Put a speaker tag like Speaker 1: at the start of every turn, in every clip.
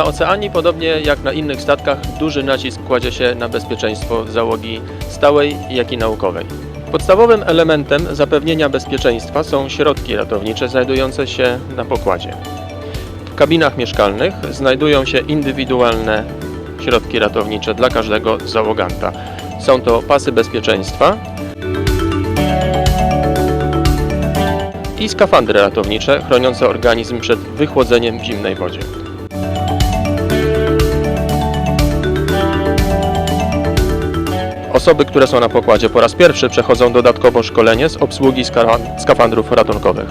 Speaker 1: Na oceanie, podobnie jak na innych statkach, duży nacisk kładzie się na bezpieczeństwo załogi stałej, jak i naukowej. Podstawowym elementem zapewnienia bezpieczeństwa są środki ratownicze znajdujące się na pokładzie. W kabinach mieszkalnych znajdują się indywidualne środki ratownicze dla każdego załoganta. Są to pasy bezpieczeństwa i skafandry ratownicze chroniące organizm przed wychłodzeniem w zimnej wodzie. Osoby, które są na pokładzie po raz pierwszy przechodzą dodatkowo szkolenie z obsługi ska- skafandrów ratunkowych.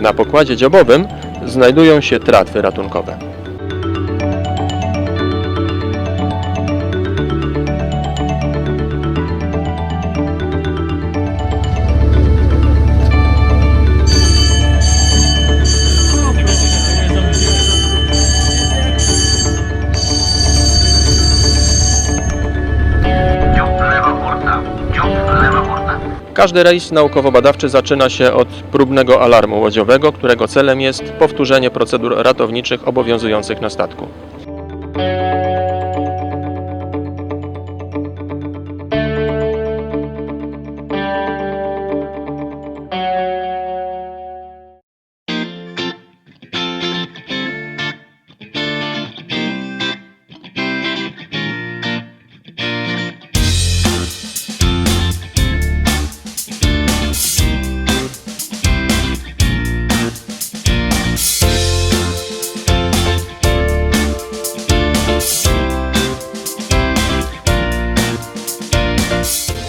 Speaker 1: Na pokładzie dziobowym znajdują się tratwy ratunkowe. Każdy rejs naukowo-badawczy zaczyna się od próbnego alarmu łodziowego, którego celem jest powtórzenie procedur ratowniczych obowiązujących na statku.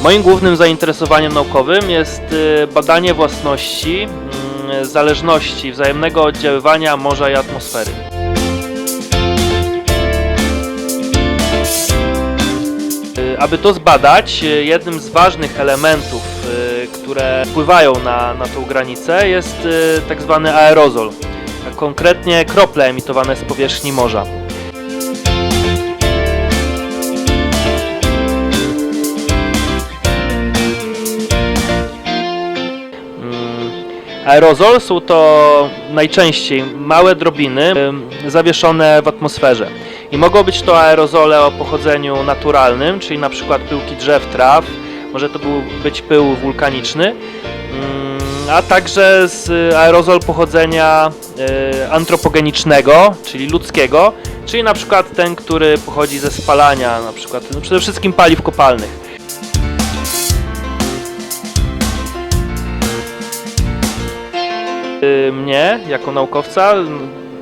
Speaker 2: Moim głównym zainteresowaniem naukowym jest y, badanie własności, mm, zależności wzajemnego oddziaływania morza i atmosfery. Y, Aby to zbadać, y, jednym z ważnych elementów, które wpływają na, na tą granicę, jest tak zwany aerozol, konkretnie krople emitowane z powierzchni morza. Aerozol są to najczęściej małe drobiny zawieszone w atmosferze. I mogą być to aerozole o pochodzeniu naturalnym, czyli na przykład pyłki drzew, traw, może to być pył wulkaniczny, mm, a także z aerozol pochodzenia y, antropogenicznego, czyli ludzkiego, czyli na przykład ten, który pochodzi ze spalania, na przykład no przede wszystkim paliw kopalnych. Mnie, jako naukowca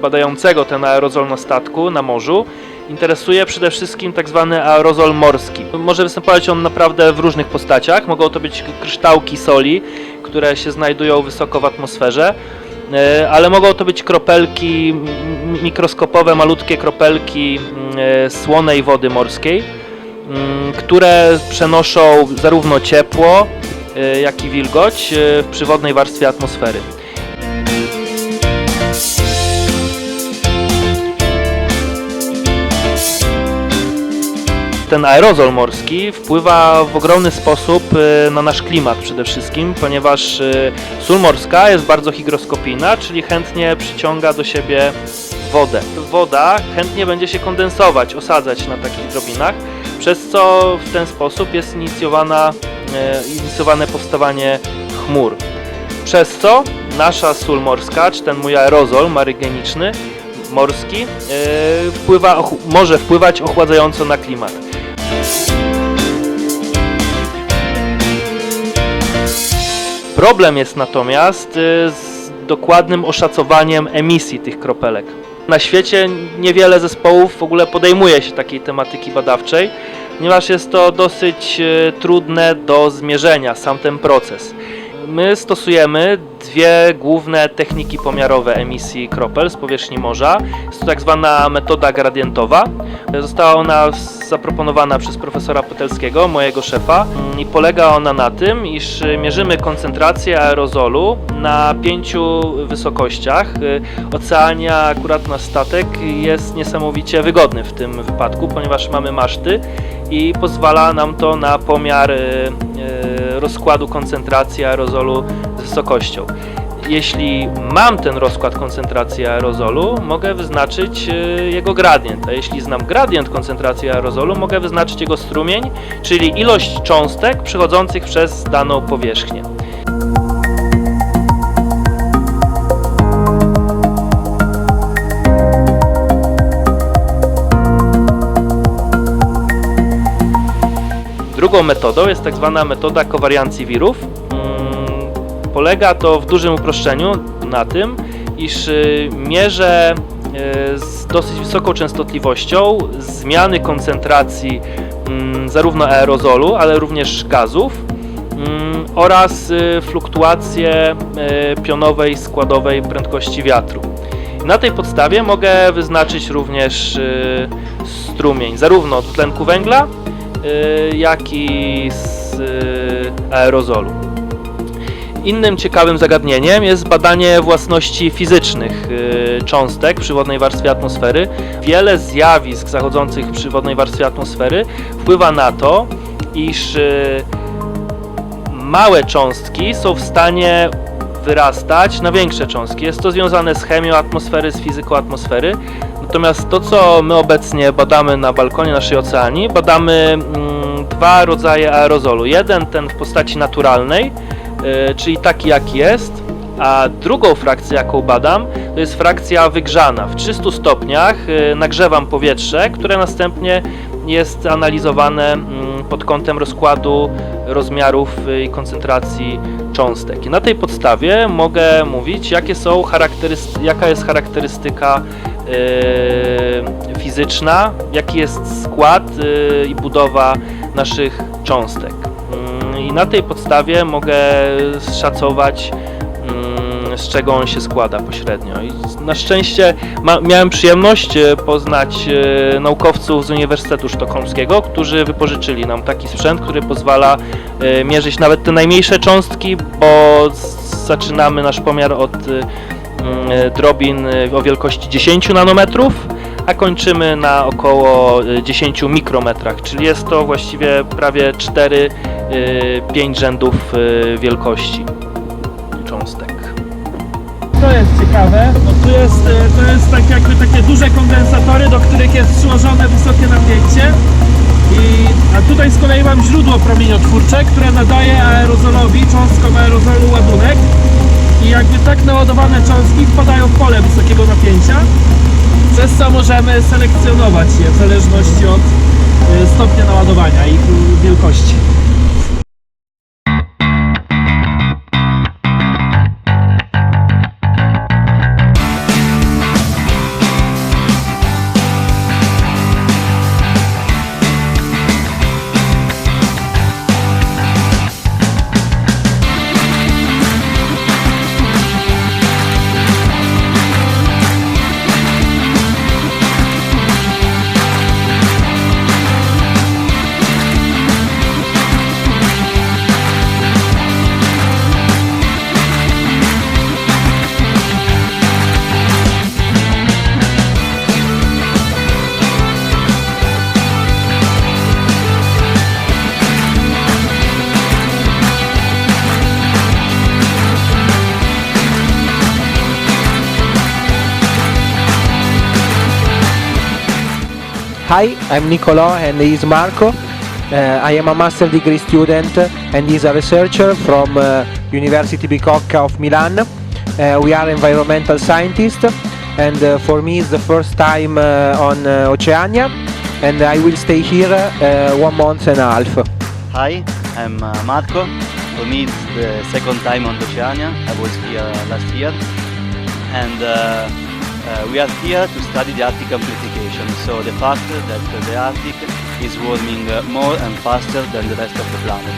Speaker 2: badającego ten aerozol na statku, na morzu, interesuje przede wszystkim tak zwany aerozol morski. Może występować on naprawdę w różnych postaciach. Mogą to być kryształki soli, które się znajdują wysoko w atmosferze, y, ale mogą to być kropelki, mikroskopowe, malutkie kropelki y, słonej wody morskiej, które przenoszą zarówno ciepło, y, jak i wilgoć y, w przywodnej warstwie atmosfery. Ten aerozol morski wpływa w ogromny sposób y, na nasz klimat przede wszystkim, ponieważ y, sól morska jest bardzo hygroskopijna, czyli chętnie przyciąga do siebie wodę. Woda chętnie będzie się kondensować, osadzać na takich drobinach, przez co w ten sposób jest inicjowana, y, inicjowane powstawanie chmur. Przez co nasza sól morska, czy ten mój aerozol marygeniczny, morski, y, wpływa, może wpływać ochładzająco na klimat. Problem jest natomiast y, z dokładnym oszacowaniem emisji tych kropelek. Na świecie niewiele zespołów w ogóle podejmuje się takiej tematyki badawczej, ponieważ jest to dosyć y, trudne do zmierzenia, sam ten proces. My stosujemy dwie główne techniki pomiarowe emisji kropel z powierzchni morza. Jest to tak zwana metoda gradientowa. Została ona zaproponowana przez profesora Petelskiego, mojego szefa, i polega ona na tym, iż mierzymy koncentrację aerozolu na pięciu wysokościach. Oceania, akurat nasz statek, jest niesamowicie wygodny w tym wypadku, ponieważ mamy maszty i pozwala nam to na pomiar e, rozkładu koncentracji aerozolu z wysokością. Jeśli mam ten rozkład koncentracji aerozolu, mogę wyznaczyć e, jego gradient, a jeśli znam gradient koncentracji aerozolu, mogę wyznaczyć jego strumień, czyli ilość cząstek przechodzących przez daną powierzchnię. Drugą metodą jest tak zwana metoda kowariancji wirów. Mm, Polega to w dużym uproszczeniu na tym, iż y, mierzę y, z dosyć wysoką częstotliwością zmiany koncentracji mm, zarówno aerozolu, ale również gazów mm, oraz y, fluktuacje pionowej składowej prędkości wiatru. Na tej podstawie mogę wyznaczyć również strumień zarówno dwutlenku węgla, jak i z y, aerozolu. Innym ciekawym zagadnieniem jest badanie własności fizycznych y, cząstek przy wodnej warstwie atmosfery. Wiele zjawisk zachodzących przy wodnej warstwie atmosfery wpływa na to, iż y, małe cząstki są w stanie wyrastać na większe cząstki. Jest to związane z chemią atmosfery, z fizyką atmosfery. Natomiast to, co my obecnie badamy na balkonie naszej oceanii, badamy mm, dwa rodzaje aerozolu. Jeden ten w postaci naturalnej, y, czyli taki jaki jest, a drugą frakcję, jaką badam, to jest frakcja wygrzana. W 300 stopniach y, nagrzewam powietrze, które następnie jest analizowane mm, pod kątem rozkładu rozmiarów y, i koncentracji cząstek. I na tej podstawie mogę mówić, jakie są charakteryst- jaka jest charakterystyka y, fizyczna, jaki jest skład y, i budowa naszych cząstek. Mm, I na tej podstawie mogę szacować, z czego on się składa pośrednio. I na szczęście ma, miałem przyjemność e, poznać e, naukowców z Uniwersytetu Sztokholmskiego, którzy wypożyczyli nam taki sprzęt, który pozwala e, mierzyć nawet te najmniejsze cząstki, bo zaczynamy nasz pomiar od e, mm, e, drobin e, o wielkości 10 nanometrów, a kończymy na około e, 10 mikrometrach, czyli jest to właściwie prawie 4-5 rzędów wielkości cząstek.
Speaker 3: Ciekawe, tu jest, e, to jest tak jakby takie duże kondensatory, do których jest przyłożone wysokie napięcie. I, a tutaj z kolei mam źródło promieniotwórcze, które nadaje aerozolowi, cząstkom aerozolu ładunek. I jakby tak naładowane cząstki wpadają w pole wysokiego napięcia, przez co możemy selekcjonować je w zależności od e, stopnia naładowania i wielkości.
Speaker 4: Hi, I'm Nicolò and is Marco. Uh, I am a master degree student and is a researcher from uh, University Bicocca of Milan. Uh, we are environmental scientists and uh, for me it's the first time uh, on uh, Oceania and I will stay here one month and a half.
Speaker 5: Hi, I'm Marco. For me, it's the second time on Oceania. I was here last year, and uh, we are here to study the Arctic amplification. So the fact that the Arctic is warming uh, more and faster than the rest of the planet.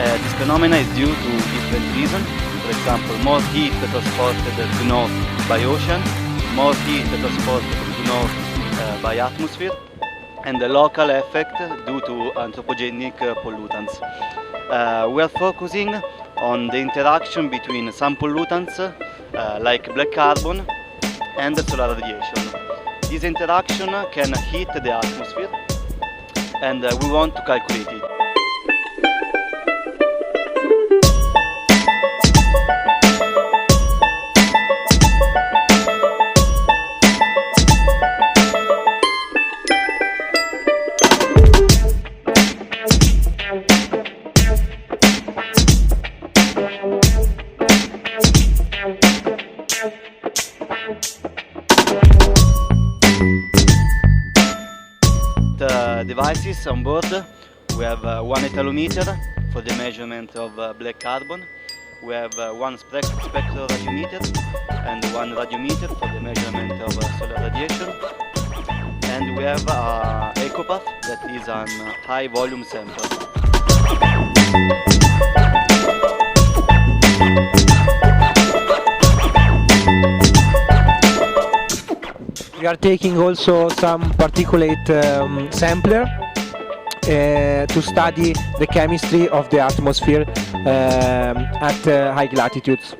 Speaker 5: Uh, this phenomena is due to different reasons. For example, more heat transported to north by ocean, more heat transported to north uh, by atmosphere, and the local effect due to anthropogenic uh, pollutants. Uh, we are focusing on the interaction between some pollutants like black carbon and the solar radiation. This interaction can heat the atmosphere and uh, we want to calculate it. On board, we have uh, one etalometer for the measurement of uh, black carbon, we have uh, one spec- spectroradiometer and one radiometer for the measurement of uh, solar radiation, and we have uh, EcoPath that is an high volume sample.
Speaker 4: We are taking also some particulate um, sampler. uh, to study the chemistry of the atmosphere um, at uh, high latitudes.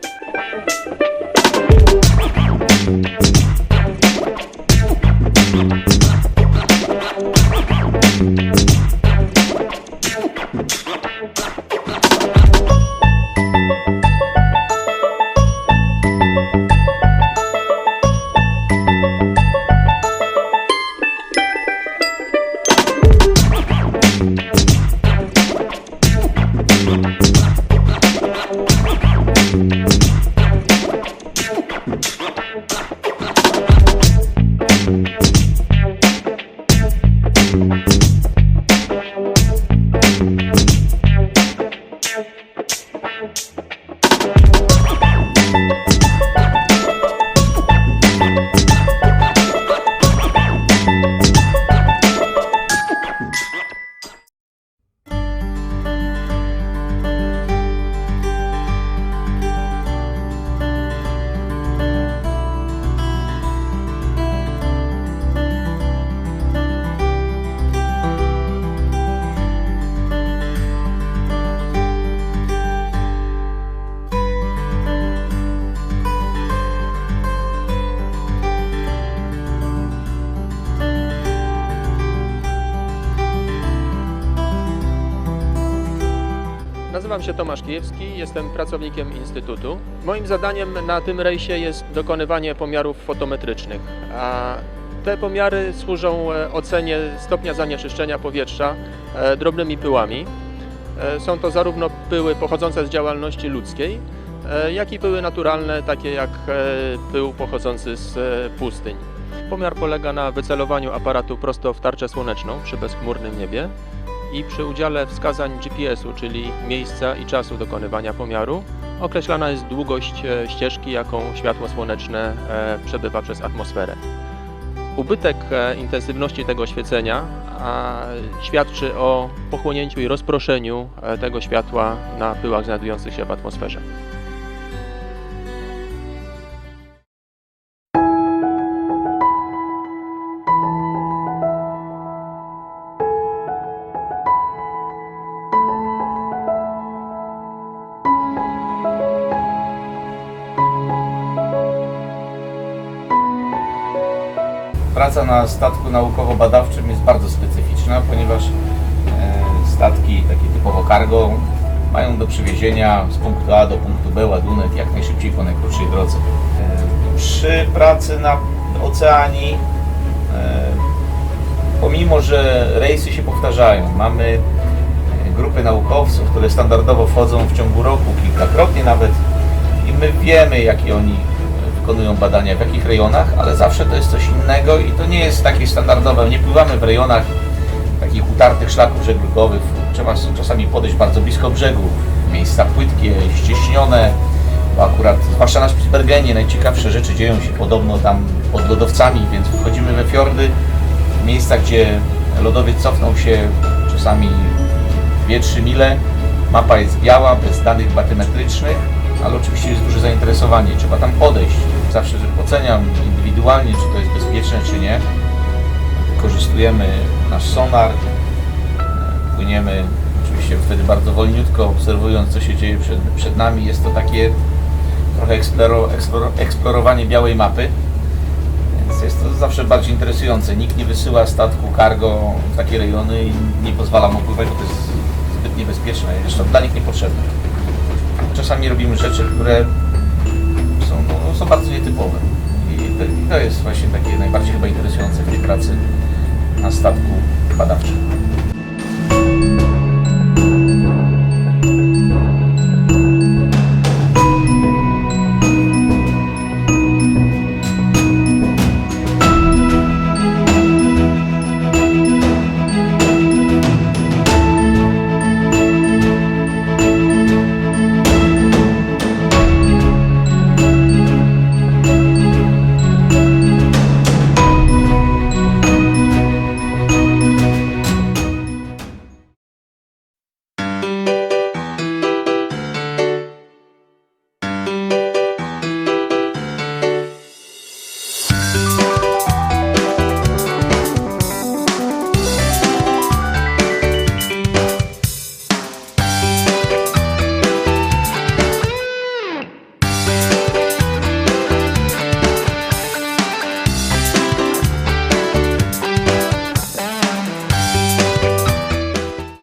Speaker 1: Nazywam się Tomasz Kijewski, jestem pracownikiem Instytutu. Moim zadaniem na tym rejsie jest dokonywanie pomiarów fotometrycznych, a te pomiary służą e, ocenie stopnia zanieczyszczenia powietrza e, drobnymi pyłami. E, Są to zarówno pyły pochodzące z działalności ludzkiej, jak i pyły naturalne, takie jak pył pochodzący z pustyń. Pomiar polega na wycelowaniu aparatu prosto w tarczę słoneczną przy bezchmurnym niebie i przy udziale wskazań GPS-u, czyli miejsca i czasu dokonywania pomiaru, określana jest długość e, ścieżki, jaką światło słoneczne e, przebywa przez atmosferę. Ubytek e, intensywności tego świecenia świadczy o pochłonięciu i rozproszeniu tego światła na pyłach znajdujących się w atmosferze.
Speaker 6: Praca na statku naukowo-badawczym jest bardzo specyficzna, ponieważ e, statki takie typowo cargo mają do przywiezienia z punktu A do punktu B ładunek jak najszybciej po najkrótszej drodze. E, Przy pracy na oceanii, e, pomimo że rejsy się powtarzają, mamy grupy naukowców, które standardowo wchodzą w ciągu roku, kilkakrotnie nawet i my wiemy, jakie oni wykonują badania, w jakich rejonach, ale zawsze to jest coś innego i to nie jest takie standardowe. Nie pływamy w rejonach takich utartych szlaków żeglugowych. Trzeba czasami podejść bardzo blisko brzegu. Miejsca płytkie, ścieśnione, bo akurat, zwłaszcza na Spitsbergenie, najciekawsze rzeczy dzieją się podobno tam pod lodowcami, więc wchodzimy we fiordy, miejsca, gdzie lodowiec cofnął się czasami 2-3 mile Mapa jest biała, bez danych batymetrycznych, ale oczywiście jest duże zainteresowanie. Trzeba tam podejść. Zawsze oceniam indywidualnie, czy to jest bezpieczne, czy nie. Wykorzystujemy nasz sonar, płyniemy oczywiście wtedy bardzo wolniutko, obserwując co się dzieje przed, przed nami. Jest to takie trochę eksploro, eksploro, eksplorowanie białej mapy. Więc jest to zawsze bardziej interesujące. Nikt nie wysyła statku cargo w takie rejony i nie pozwala mu pływać, bo to jest zbyt niebezpieczne, zresztą dla nich niepotrzebne. Czasami robimy rzeczy, które są, no, są bardzo nietypowe. I to, I to jest właśnie takie najbardziej chyba interesujące w tej pracy na statku badawczym.